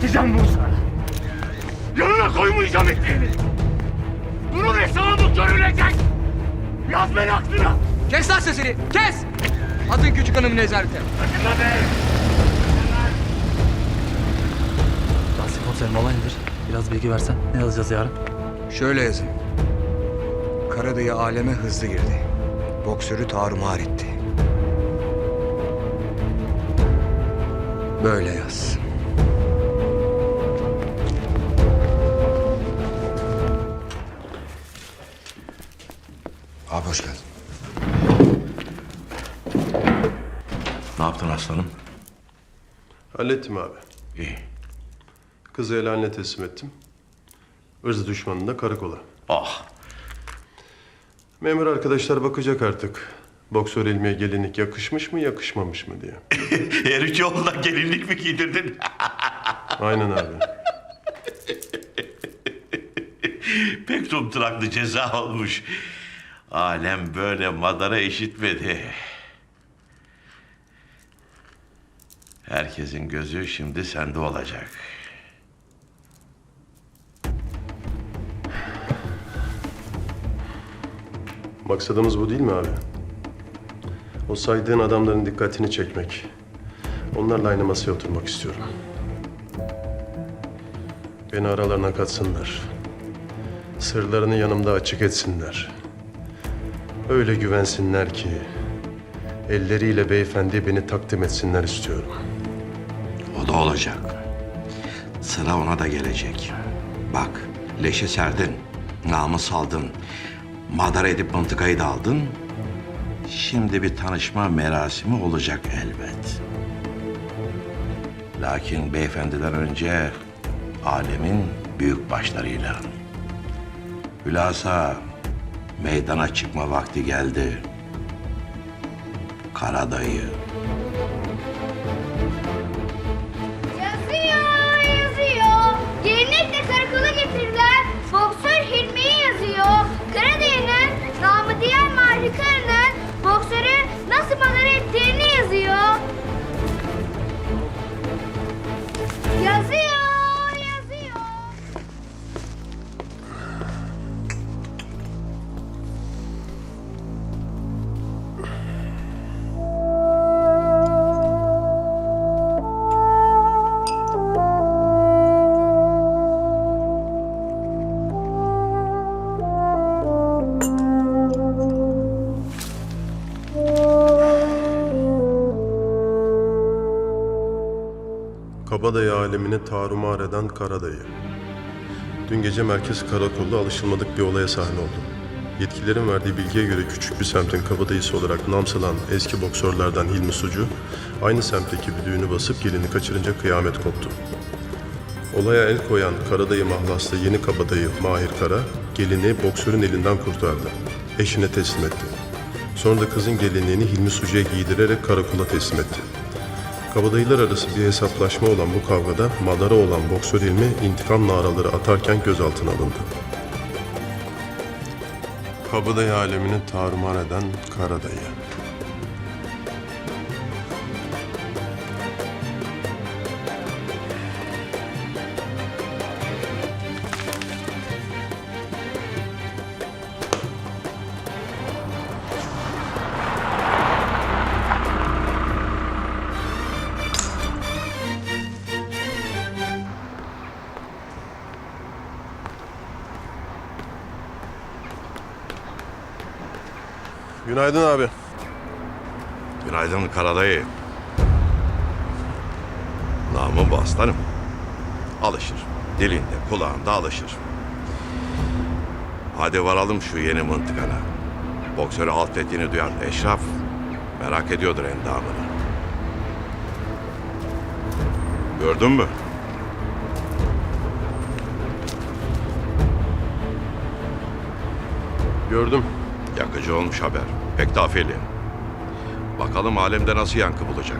bunu sana. Yanına koymayacağım ekmeğini. Bunun hesabı görülecek. Yaz beni aklına. Kes lan sesini, kes! Atın küçük hanımı nezarete. Acıma be. Tahsin komiserim olay nedir? Biraz bilgi versen. Ne yazacağız yarın? Şöyle yazın. Karadayı aleme hızlı girdi. Boksörü tarumar etti. Böyle yaz. Abi hoş geldin. Ne yaptın aslanım? Hallettim abi. İyi. Kızı el haline teslim ettim. Irz düşmanını da karakola. Ah, Memur arkadaşlar bakacak artık. Boksör ilmiye gelinlik yakışmış mı yakışmamış mı diye. herif yolda gelinlik mi giydirdin? Aynen abi. Pek tumturaklı ceza olmuş. Alem böyle madara işitmedi. Herkesin gözü şimdi sende olacak. Maksadımız bu değil mi abi? O saydığın adamların dikkatini çekmek. Onlarla aynı masaya oturmak istiyorum. Beni aralarına katsınlar. Sırlarını yanımda açık etsinler. Öyle güvensinler ki elleriyle beyefendi beni takdim etsinler istiyorum. O da olacak. Sıra ona da gelecek. Bak, leşe serdin, namus aldın, madara edip mıntıkayı da aldın. Şimdi bir tanışma merasimi olacak elbet. Lakin beyefendiden önce alemin büyük başlarıyla. Hülasa meydana çıkma vakti geldi. Karadayı. Kabadayı alemini tarumar eden Karadayı. Dün gece merkez karakolda alışılmadık bir olaya sahne oldu. Yetkililerin verdiği bilgiye göre küçük bir semtin kabadayısı olarak namsalan eski boksörlerden Hilmi Sucu, aynı semtteki bir düğünü basıp gelini kaçırınca kıyamet koptu. Olaya el koyan Karadayı mahlaslı yeni kabadayı Mahir Kara, gelini boksörün elinden kurtardı. Eşine teslim etti. Sonra da kızın gelinliğini Hilmi Sucu'ya giydirerek karakola teslim etti. Kabadayılar arası bir hesaplaşma olan bu kavgada madara olan boksör ilmi intikam naraları atarken gözaltına alındı. Kabadayı alemini tarumar eden Karadayı. Karadayı. Namım bu aslanım. Alışır. Dilinde, kulağında alışır. Hadi varalım şu yeni mıntıkana. Boksörü alt ettiğini duyan Eşraf merak ediyordur endamını. Gördün mü? Gördüm. Yakıcı olmuş haber. Pek tafili. Bakalım alemde nasıl yankı bulacak.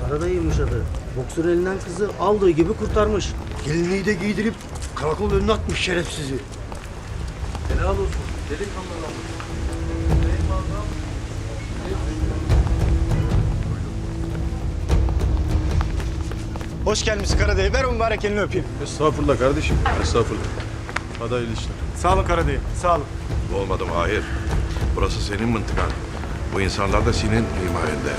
Karadayıymış adı. Boksör elinden kızı aldığı gibi kurtarmış. Gelinliği de giydirip karakol önüne atmış şerefsizi. Helal olsun. Delikanlı Hoş gelmiş Karadayı. Ver o mübarek elini öpeyim. Estağfurullah kardeşim. Estağfurullah. Hadi hayırlı işler. Sağ olun Karadayı. Sağ olun. Olmadı Mahir. Burası senin mıntıkan. Bu insanlar da senin himayende.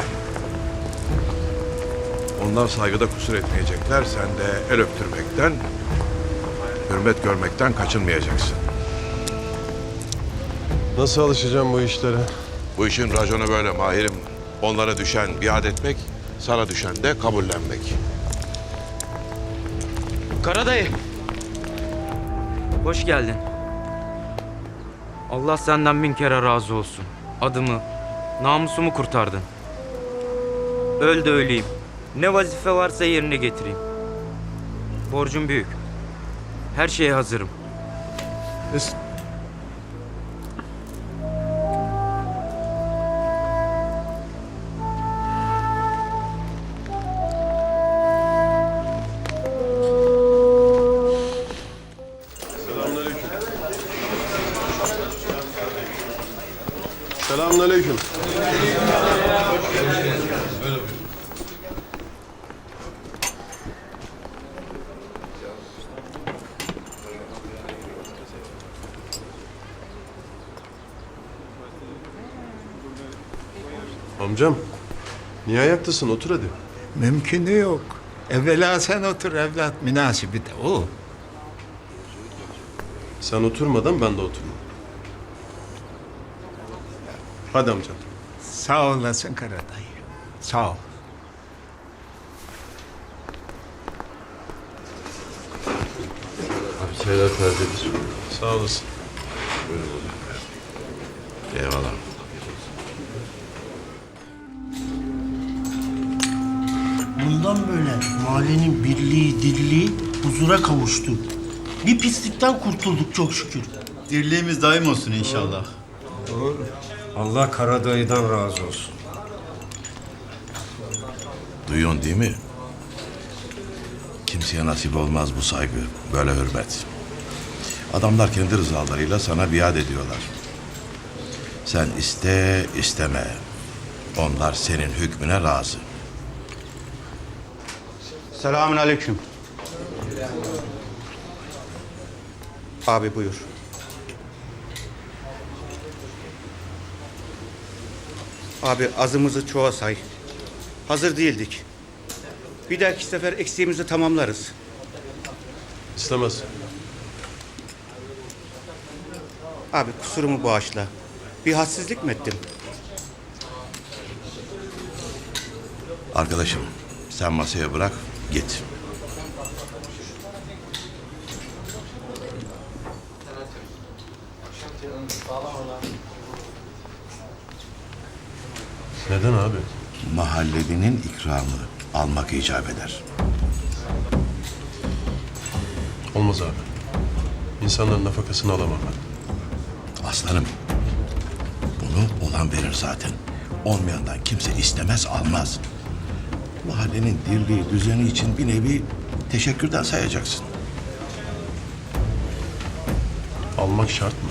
Onlar saygıda kusur etmeyecekler. Sen de el öptürmekten, hürmet görmekten kaçınmayacaksın. Nasıl alışacağım bu işlere? Bu işin raconu böyle Mahir'im. Onlara düşen biat etmek, sana düşen de kabullenmek. Karadayı. Hoş geldin. Allah senden bin kere razı olsun. Adımı, namusumu kurtardın. Öl de öleyim. Ne vazife varsa yerine getireyim. Borcum büyük. Her şeye hazırım. Es- Amcam, niye ayaktasın? Otur hadi. Mümkünü yok. Evvela sen otur evlat münasibi de o. Sen oturmadan ben de oturmam. Hadi amcam. Sağ olasın Karadayı. Sağ ol. Sağ olasın. Eyvallah. Mahallenin birliği, dirliği huzura kavuştu. Bir pislikten kurtulduk çok şükür. Dirliğimiz daim olsun inşallah. Allah Karadayı'dan razı olsun. Duyuyorsun değil mi? Kimseye nasip olmaz bu saygı, böyle hürmet. Adamlar kendi rızalarıyla sana biat ediyorlar. Sen iste, isteme. Onlar senin hükmüne razı. Selamün aleyküm. Abi buyur. Abi azımızı çoğa say. Hazır değildik. Bir dahaki sefer eksiğimizi tamamlarız. İstemez. Abi kusurumu bağışla. Bir hadsizlik mi ettim? Arkadaşım, sen masaya bırak, git. Neden abi? Mahallelinin ikramı almak icap eder. Olmaz abi. İnsanların nafakasını alamam ben. Aslanım, bunu olan verir zaten. Olmayandan kimse istemez, almaz. Mahallenin dirliği, düzeni için bir nevi teşekkürden sayacaksın. Almak şart mı?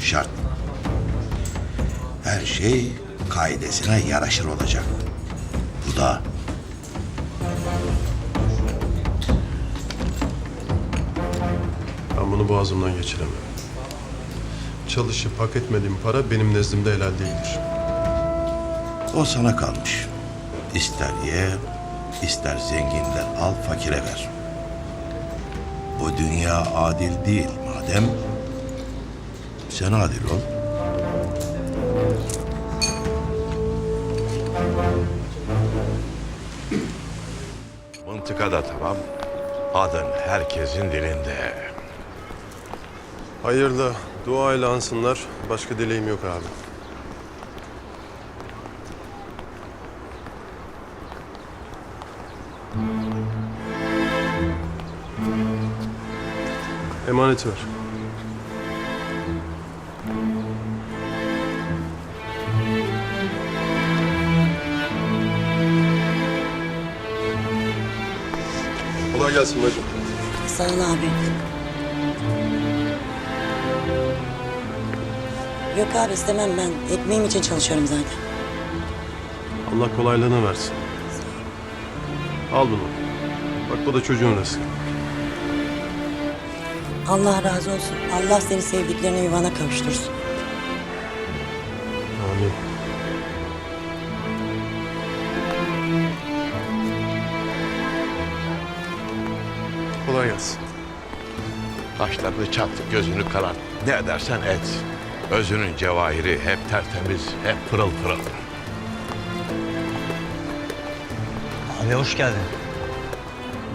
Şart. Her şey kaidesine yaraşır olacak. Bu da Ben bunu boğazımdan geçiremem. Çalışıp hak etmediğim para benim nezdimde helal değildir. o sana kalmış. İster ye, ister zenginden al, fakire ver. Bu dünya adil değil madem. Sen adil ol. Mıntıkada tamam. Adın herkesin dilinde. Hayırlı, duayla ansınlar. Başka dileğim yok abi. Emaneti ver. Kolay gelsin bacım. Sağ ol abi. Yok abi istemem ben. Ekmeğim için çalışıyorum zaten. Allah kolaylığını versin. Al bunu. Bak bu da çocuğun rızkı. Allah razı olsun. Allah seni sevdiklerine yuvana kavuştursun. Amin. Kolay gelsin. Kaşlarını çattı, gözünü karart. Ne edersen et. Özünün cevahiri hep tertemiz, hep pırıl pırıl. Abi hoş geldin.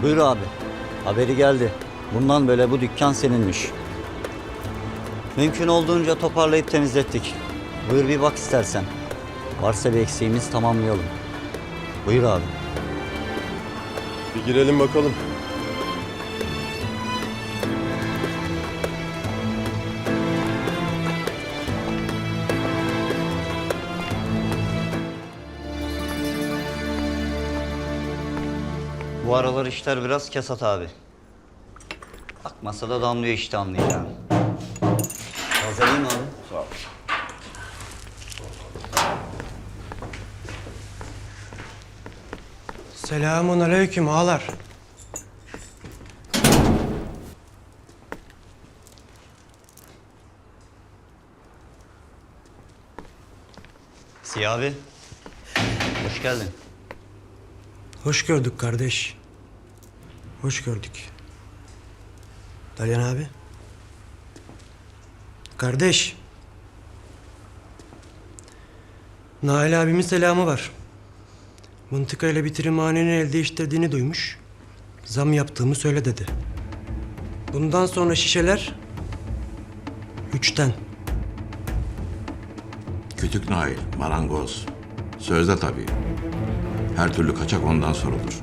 Buyur abi. Haberi geldi. Bundan böyle bu dükkan seninmiş. Mümkün olduğunca toparlayıp temizlettik. Buyur bir bak istersen. Varsa bir eksiğimiz tamamlayalım. Buyur abi. Bir girelim bakalım. Bu aralar işler biraz kesat abi. Masada damlıyor işte anlayacağım. Hazırlayayım abi. Sağ ol. Selamun aleyküm ağalar. Siyah abi. Hoş geldin. Hoş gördük kardeş. Hoş gördük. Dalyan abi. Kardeş. Nail abimin selamı var. Mıntıka ile bitirimhanenin el değiştirdiğini duymuş. Zam yaptığımı söyle dedi. Bundan sonra şişeler üçten. Kütük Nail, marangoz. Sözde tabii. Her türlü kaçak ondan sorulur.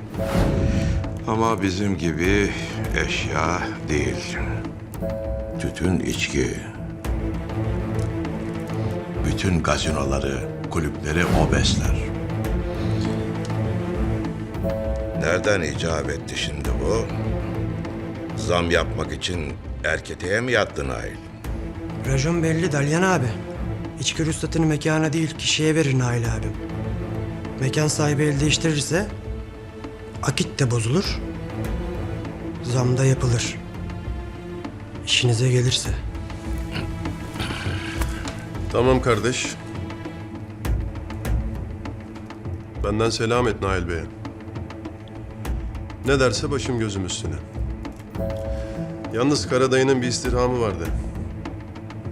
Ama bizim gibi eşya değil. Tütün içki. Bütün gazinoları, kulüpleri o besler. Nereden icap etti şimdi bu? Zam yapmak için erketeye mi yattı Nail? Rajon belli Dalyan abi. İçki ruhsatını mekana değil kişiye verir Nail abim. Mekan sahibi el değiştirirse akit de bozulur. Zam da yapılır. İşinize gelirse. Tamam kardeş. Benden selam et Nail Bey'e. Ne derse başım gözüm üstüne. Yalnız Karadayı'nın bir istirhamı vardı.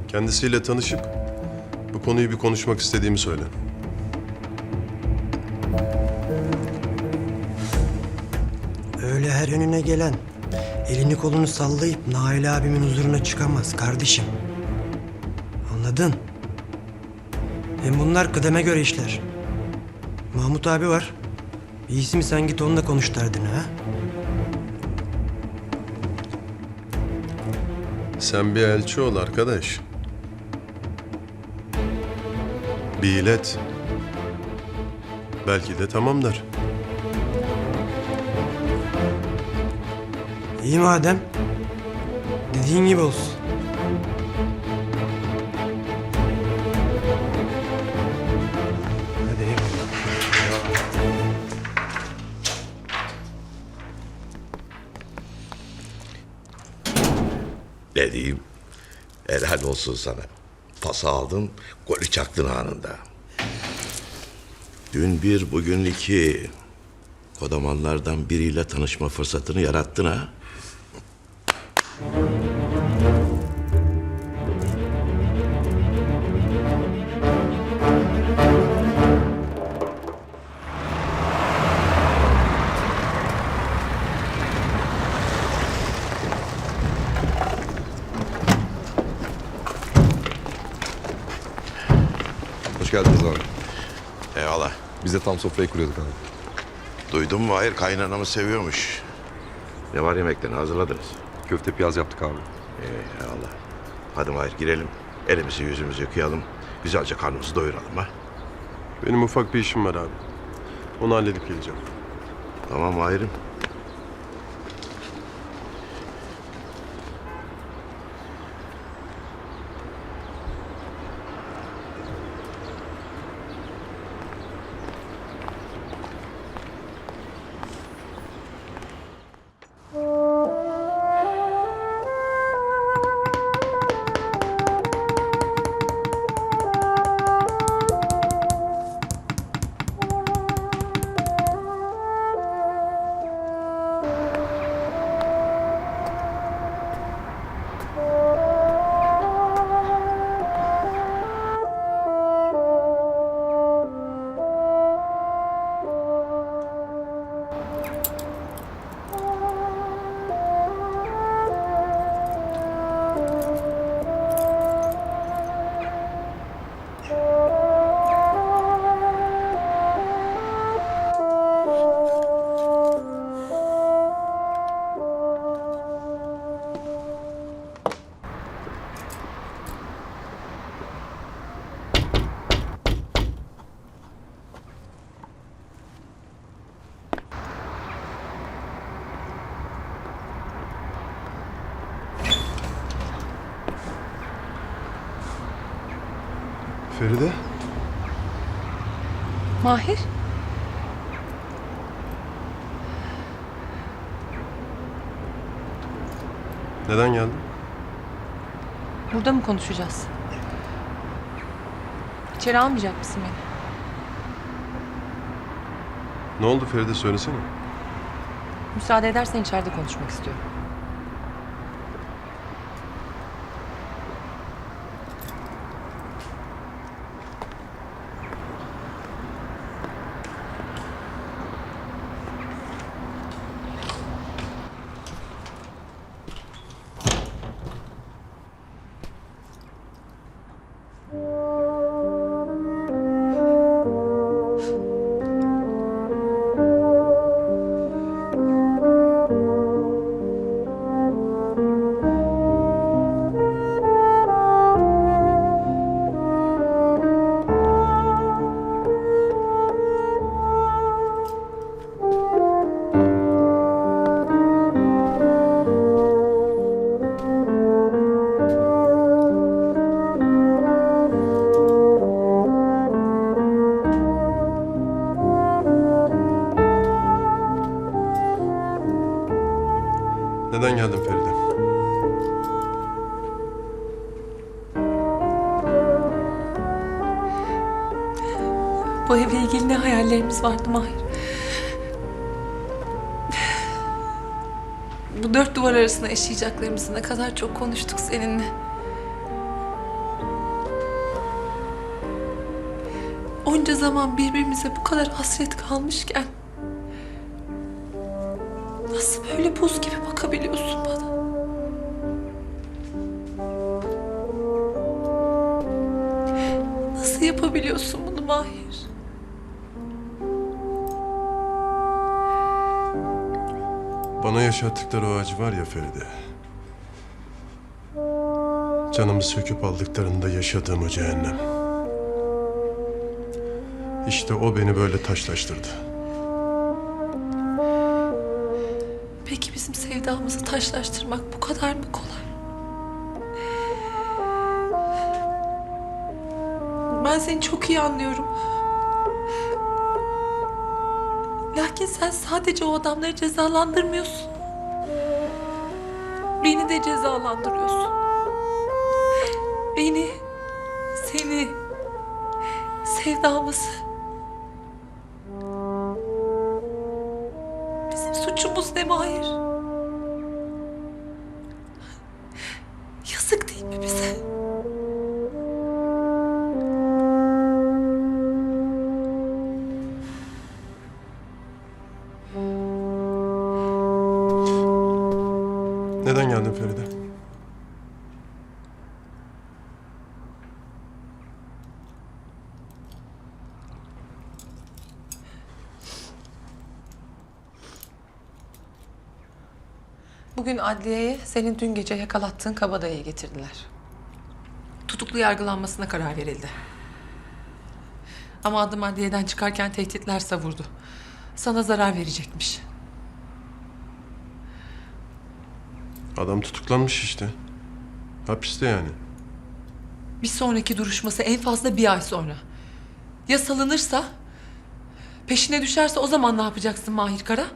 Kendisiyle tanışıp bu konuyu bir konuşmak istediğimi söyle. Öyle her önüne gelen elini kolunu sallayıp Nail abimin huzuruna çıkamaz kardeşim. Anladın? Hem bunlar kıdeme göre işler. Mahmut abi var. İyisi mi sen git onunla konuş derdini ha? Sen bir elçi ol arkadaş. Bir ilet. Belki de tamam der. İyi madem. Dediğin gibi olsun. Hadi eyvallah. Ne? Helal olsun sana. Pası aldın, golü çaktın anında. Dün bir, bugün iki. Kodamanlardan biriyle tanışma fırsatını yarattın ha. Tam sofrayı kuruyorduk abi. Duydun mu? Hayır, kaynanamı seviyormuş. Ne var yemekten hazırladınız? Köfte piyaz yaptık abi. Ee, eyvallah. Hadi Mahir girelim. Elimizi yüzümüzü yıkayalım. Güzelce karnımızı doyuralım ha. Benim ufak bir işim var abi. Onu halledip geleceğim. Tamam Mahir'im. Feride? Mahir? Neden geldin? Burada mı konuşacağız? İçeri almayacak mısın beni? Ne oldu Feride söylesene. Müsaade edersen içeride konuşmak istiyorum. Neden geldin Feride? Bu evle ilgili ne hayallerimiz vardı Mahir? Bu dört duvar arasında yaşayacaklarımızı ne kadar çok konuştuk seninle. Onca zaman birbirimize bu kadar hasret kalmışken... Bana yaşattıkları o acı var ya Feride. Canımı söküp aldıklarında yaşadığım o cehennem. İşte o beni böyle taşlaştırdı. Peki bizim sevdamızı taşlaştırmak bu kadar mı kolay? Ben seni çok iyi anlıyorum. Lakin sen sadece o adamları cezalandırmıyorsun. Beni de cezalandırıyorsun. Beni, seni, sevdamızı. Bizim suçumuz ne Mahir? Bugün adliyeye senin dün gece yakalattığın kabadayıyı getirdiler. Tutuklu yargılanmasına karar verildi. Ama adım adliyeden çıkarken tehditler savurdu. Sana zarar verecekmiş. Adam tutuklanmış işte. Hapiste yani. Bir sonraki duruşması en fazla bir ay sonra. Ya salınırsa, peşine düşerse o zaman ne yapacaksın Mahir Kara?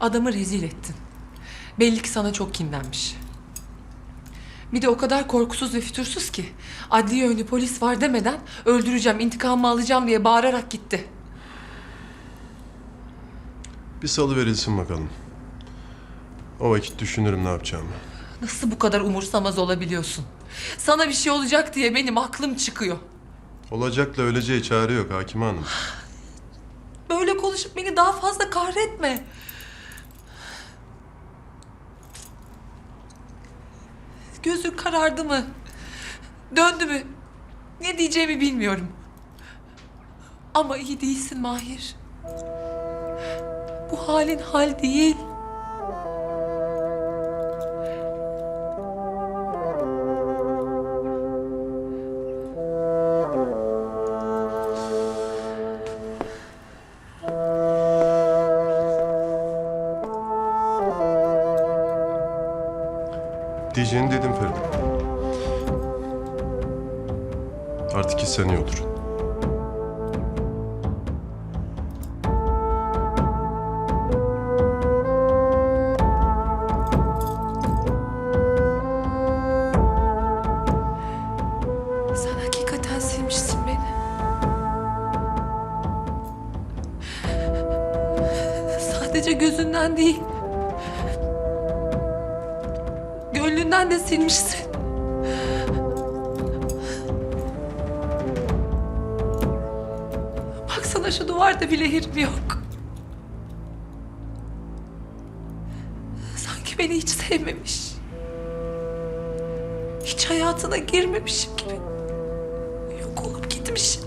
Adamı rezil ettin. Belli ki sana çok kinlenmiş. Bir de o kadar korkusuz ve fütursuz ki adliye önü polis var demeden öldüreceğim, intikamımı alacağım diye bağırarak gitti. Bir salı verilsin bakalım. O vakit düşünürüm ne yapacağımı. Nasıl bu kadar umursamaz olabiliyorsun? Sana bir şey olacak diye benim aklım çıkıyor. Olacakla öleceği çare yok Hakime Hanım. Böyle konuşup beni daha fazla kahretme. Gözün karardı mı? Döndü mü? Ne diyeceğimi bilmiyorum. Ama iyi değilsin Mahir. Bu halin hal değil. Artık hiç sen iyi otur. Sen hakikaten sevmişsin beni. Sadece gözünden değil. Gönlünden de silmişsin. Şu duvarda bile hirim yok. Sanki beni hiç sevmemiş. Hiç hayatına girmemişim gibi. Yok olup gitmiş.